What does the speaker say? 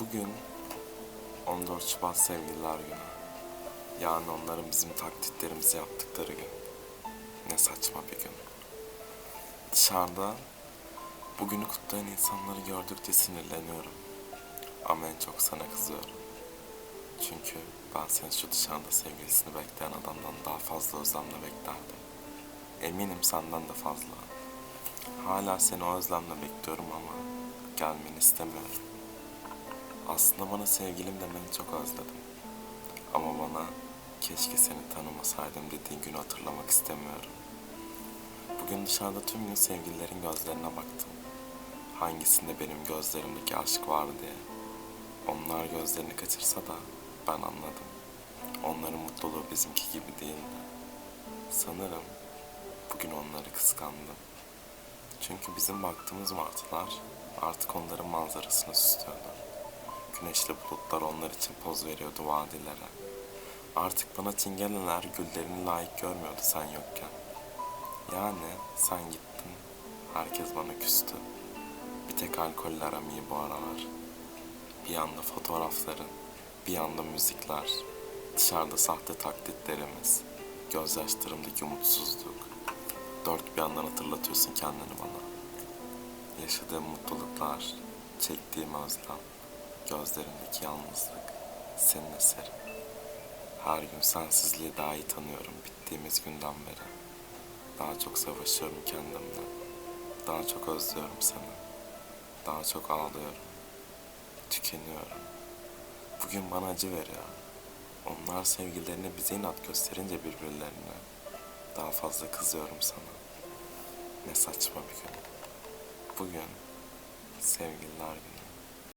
Bugün 14 Şubat Sevgililer Günü. Yani onların bizim taklitlerimizi yaptıkları gün. Ne saçma bir gün. Dışarıda bugünü kutlayan insanları gördükçe sinirleniyorum. Ama en çok sana kızıyorum. Çünkü ben seni şu dışarıda sevgilisini bekleyen adamdan daha fazla özlemle beklerdim. Eminim senden de fazla. Hala seni o özlemle bekliyorum ama gelmeni istemiyorum. Aslında bana sevgilim demeni çok özledim. Ama bana keşke seni tanımasaydım dediğin günü hatırlamak istemiyorum. Bugün dışarıda tüm gün sevgililerin gözlerine baktım. Hangisinde benim gözlerimdeki aşk var diye. Onlar gözlerini kaçırsa da ben anladım. Onların mutluluğu bizimki gibi değildi. Sanırım bugün onları kıskandım. Çünkü bizim baktığımız martılar artık onların manzarasını süslüyordu. Güneşli bulutlar onlar için poz veriyordu vadilere. Artık bana çingeneler güllerini layık görmüyordu sen yokken. Yani sen gittin, herkes bana küstü. Bir tek alkolle aram bu aralar. Bir yanda fotoğrafların, bir yanda müzikler, dışarıda sahte taklitlerimiz, gözyaşlarımdaki umutsuzluk. Dört bir yandan hatırlatıyorsun kendini bana. Yaşadığım mutluluklar, çektiğim özlem, gözlerimdeki yalnızlık, senin eserin. Her gün sensizliği daha iyi tanıyorum bittiğimiz günden beri. Daha çok savaşıyorum kendimle. Daha çok özlüyorum seni. Daha çok ağlıyorum. Tükeniyorum. Bugün bana acı veriyor. Onlar sevgililerine bize inat gösterince birbirlerine daha fazla kızıyorum sana. Ne saçma bir gün. Bugün sevgililer günü.